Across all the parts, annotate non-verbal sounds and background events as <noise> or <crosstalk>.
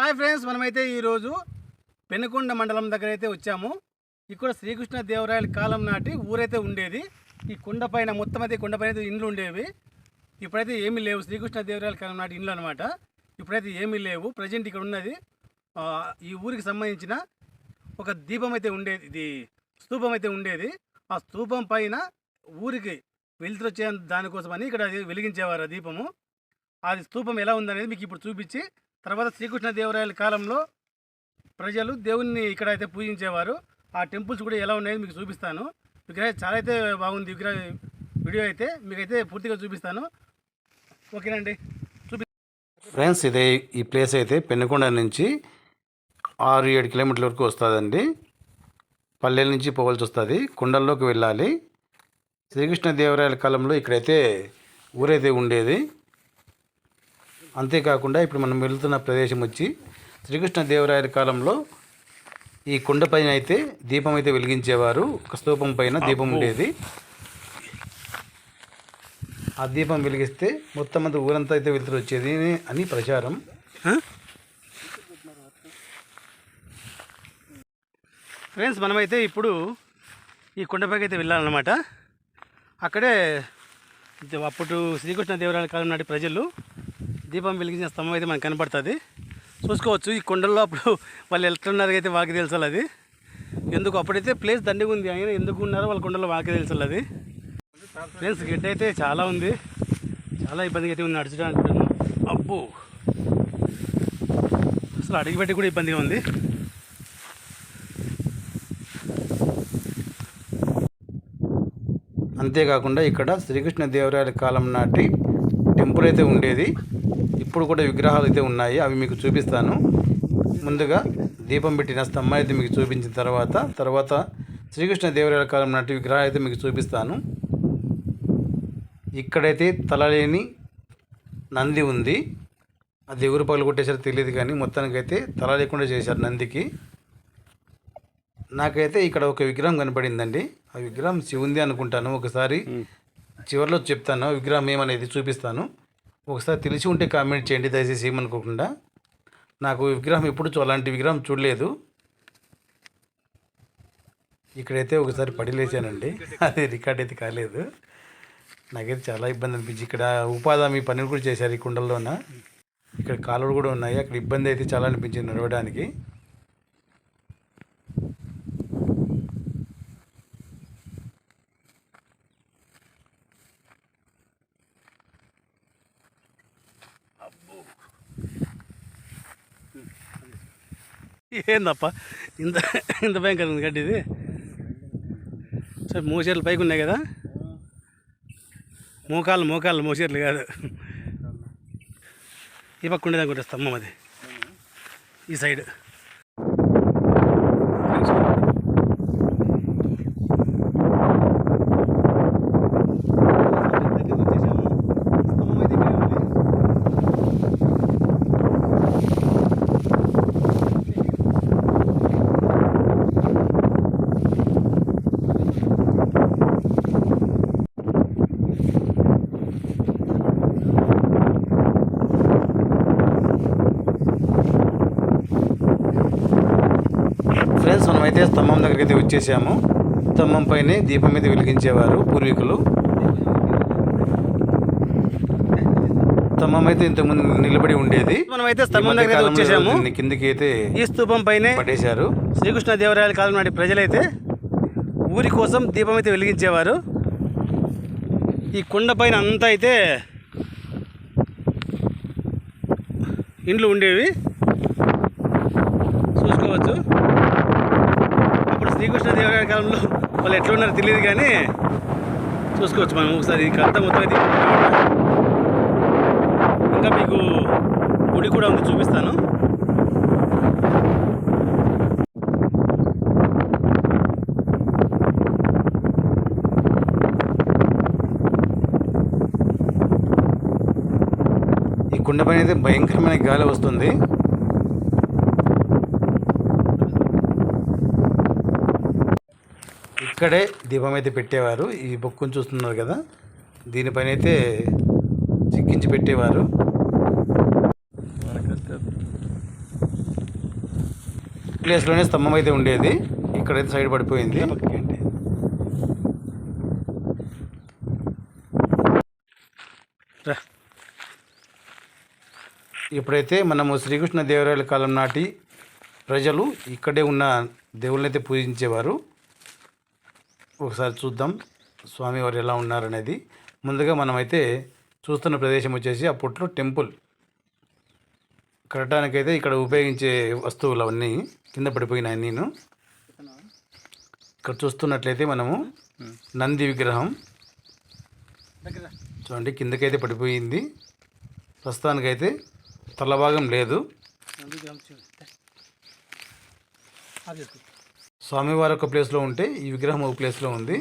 Hi friends మనమైతే ఈరోజు పెనుకొండ మండలం దగ్గర అయితే వచ్చాము. ఇక్కడ శ్రీకృష్ణ దేవరాయల కాలం నాటి ఊరైతే ఉండేది. ఈ కొండ పైన మొత్తం అయితే కొండ పైన అయితే ఇండ్లు ఉండేవి. ఇప్పుడైతే ఏమీ లేవు. శ్రీకృష్ణ దేవరాయల కాలం నాటి ఇండ్లు అనమాట ఇప్పుడైతే ఏమీ లేవు. ప్రజెంట్ ఇక్కడ ఉన్నది ఈ ఊరికి సంబంధించిన ఒక దీపం అయితే ఉండేది. ఇది స్తూపం అయితే ఉండేది. ఆ స్తూపం పైన ఊరికి వెలుతురు వచ్చే దానికోసమని ఇక్కడ వెలిగించేవారు ఆ దీపము. అది స్తూపం ఎలా ఉందనేది మీకు ఇప్పుడు చూపించి తర్వాత శ్రీకృష్ణ దేవరాయల కాలంలో ప్రజలు దేవుణ్ణి ఇక్కడ అయితే పూజించేవారు. ఆ టెంపుల్స్ కూడా ఎలా ఉన్నాయో మీకు చూపిస్తాను. విగ్రహం చాలా అయితే బాగుంది విగ్రహ వీడియో అయితే. మీకైతే పూర్తిగా చూపిస్తాను. ఓకేనండి. చూపి ఫ్రెండ్స్ ఇదే ఈ ప్లేస్ అయితే పెనుకొండ నుంచి ఆరు ఏడు కిలోమీటర్ల వరకు వస్తుందండి. పల్లెల నుంచి పోవాల్సి వస్తుంది. కొండల్లోకి వెళ్ళాలి. శ్రీకృష్ణదేవరాయల కాలంలో ఇక్కడైతే ఊరైతే ఉండేది. అంతేకాకుండా ఇప్పుడు మనం వెళ్తున్న ప్రదేశం వచ్చి శ్రీకృష్ణదేవరాయల కాలంలో ఈ కొండ పైన అయితే దీపం అయితే వెలిగించేవారు. ఒక స్తూపం పైన దీపం ఉండేది. ఆ దీపం వెలిగిస్తే మొత్తం అంతా ఊరంతా అయితే వెళ్తురు వచ్చేది అని ప్రచారం. ఫ్రెండ్స్ మనమైతే ఇప్పుడు ఈ కొండపైకి అయితే వెళ్ళాలన్నమాట. అక్కడే అప్పుడు శ్రీకృష్ణ దేవరాయల కాలం నాటి ప్రజలు దీపం వెలిగించిన స్తంభం అయితే మనకు కనపడుతుంది. చూసుకోవచ్చు ఈ కొండల్లో అప్పుడు వాళ్ళు వెళ్తున్నారు అయితే వాళ్ళకి తెలుసాలి అది. ఎందుకు? అప్పుడైతే ప్లేస్ దండిగా ఉంది ఆయన ఎందుకు ఉన్నారో వాళ్ళ కొండలో వాళ్ళకి తెలుసాలి అది. ఫ్రెండ్స్ గడ్డ అయితే చాలా ఉంది. చాలా ఇబ్బందిగా అయితే ఉంది నడచడానికి అబ్బో! అసలు అడిగిపెట్టి కూడా ఇబ్బందిగా ఉంది. అంతేకాకుండా ఇక్కడ శ్రీకృష్ణ దేవరాయల కాలం నాటి టెంపుల్ అయితే ఉండేది. ఇప్పుడు కూడా విగ్రహాలు అయితే ఉన్నాయి. అవి మీకు చూపిస్తాను. ముందుగా దీపం పెట్టిన స్తంభం అయితే మీకు చూపించిన తర్వాత తర్వాత శ్రీకృష్ణ దేవరాయల కాలం నాటి విగ్రహాలు అయితే మీకు చూపిస్తాను. ఇక్కడైతే తలలేని నంది ఉంది. అది ఎవరు పగలు కొట్టేసారో తెలియదు కానీ మొత్తానికైతే తల లేకుండా చేశారు నందికి. నాకైతే ఇక్కడ ఒక విగ్రహం కనపడిందండి. ఆ విగ్రహం శివుంది అనుకుంటాను. ఒకసారి చివరిలో చెప్తాను. ఆ విగ్రహం ఏమనేది చూపిస్తాను. ఒకసారి తెలిసి ఉంటే కామెంట్ చేయండి దయచేసి ఏమనుకోకుండా. నాకు విగ్రహం ఎప్పుడు అలాంటి విగ్రహం చూడలేదు. ఇక్కడైతే ఒకసారి పడిలేచానండి <laughs> అది రికార్డ్ అయితే కాలేదు. నాకైతే చాలా ఇబ్బంది అనిపించి ఇక్కడ ఉపాధి హామీ పనులు కూడా చేశారు ఈ కుండల్లోన. ఇక్కడ కాలువలు కూడా ఉన్నాయి. అక్కడ ఇబ్బంది అయితే చాలా అనిపించింది నడవడానికి. ఏందప్ప? ఇంత ఇంత భయంకరంగా ఉంది గడ్డి ఇది సరే మూసేర్లు పైకి ఉన్నాయి కదా? మోకాళ్ళు మోకాళ్ళు మూసేర్లు కాదు. ఈ పక్క ఉండేది స్తంభం అది ఈ సైడ్. ఫ్రెండ్స్ మనమైతే స్తంభం దగ్గరికి అయితే వచ్చేసాము. స్తంభం పైనే దీపం మీద వెలిగించేవారు పూర్వీకులు. స్తంభం అయితే ఇంతకుముందు నిలబడి ఉండేది. మనమైతే స్తంభం దగ్గర వచ్చేసాము. కిందికి అయితే ఈ స్తూపం పైనే పట్టేశారు శ్రీకృష్ణ దేవరాయల కాలం నాటి ప్రజలైతే ఊరి కోసం దీపం అయితే వెలిగించేవారు. ఈ కొండ పైన అంతా అయితే ఇండ్లు ఉండేవి. చూసుకోవచ్చు. శ్రీకృష్ణదేవరాయ కాలంలో వాళ్ళు ఎట్లా ఉన్నారో తెలియదు కానీ చూసుకోవచ్చు మనం ఒకసారి ఈ కథ మొత్తం అయితే ఇంకా మీకు గుడి కూడా ఉంది చూపిస్తాను. ఈ కుండ పైన అయితే భయంకరమైన గాలి వస్తుంది. ఇక్కడే దీపం అయితే పెట్టేవారు. ఈ బొక్కును చూస్తున్నారు కదా. దీనిపైన అయితే చిక్కించి పెట్టేవారు. ప్లేస్లోనే స్తంభం అయితే ఉండేది. ఇక్కడైతే సైడ్ పడిపోయింది. ఇప్పుడైతే మనము శ్రీకృష్ణ దేవరాయల కాలం నాటి ప్రజలు ఇక్కడే ఉన్న దేవుళ్ళనైతే అయితే పూజించేవారు. ఒకసారి చూద్దాం. స్వామివారు ఎలా ఉన్నారనేది. ముందుగా మనమైతే చూస్తున్న ప్రదేశం వచ్చేసి అప్పట్లో టెంపుల్. కట్టడానికైతే ఇక్కడ ఉపయోగించే వస్తువులు అవన్నీ కింద పడిపోయినాయి నేను ఇక్కడ చూస్తున్నట్లయితే మనము నంది విగ్రహం. చూడండి కిందకైతే పడిపోయింది. ప్రస్తుతానికైతే తలభాగం లేదు. స్వామివారి ఒక ప్లేస్లో ఉంటే ఈ విగ్రహం ఒక ప్లేస్లో ఉంది.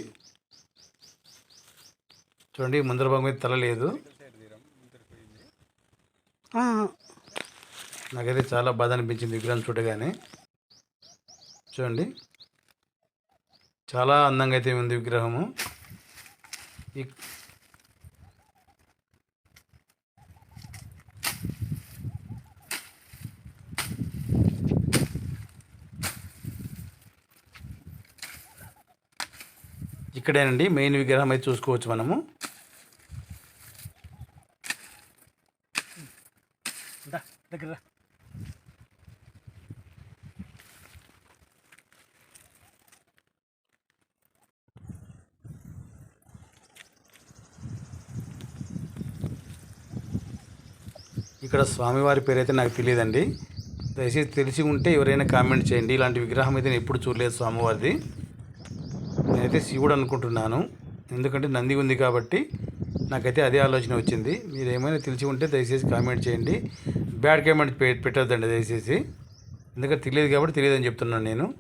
చూడండి ముందర భాగం అయితే తల లేదు. నాకైతే చాలా బాధ అనిపించింది విగ్రహం చూడగానే. చూడండి చాలా అందంగా అయితే ఉంది విగ్రహము. ఈ ఇక్కడేనండి మెయిన్ విగ్రహం అయితే చూసుకోవచ్చు మనము. దగ్గర. ఇక్కడ స్వామివారి పేరు అయితే నాకు తెలియదండి. దయచేసి తెలిసి ఉంటే ఎవరైనా కామెంట్ చేయండి. ఇలాంటి విగ్రహం అయితే నేను ఎప్పుడు చూడలేదు స్వామివారిది. నేనైతే శివుడు అనుకుంటున్నాను. ఎందుకంటే నంది ఉంది కాబట్టి నాకైతే అదే ఆలోచన వచ్చింది. మీరు ఏమైనా తెలిసి ఉంటే దయచేసి కామెంట్ చేయండి. బ్యాడ్ కామెంట్ పె పెట్టద్దండి దయచేసి. ఎందుకంటే తెలియదు కాబట్టి తెలియదని చెప్తున్నాను నేను.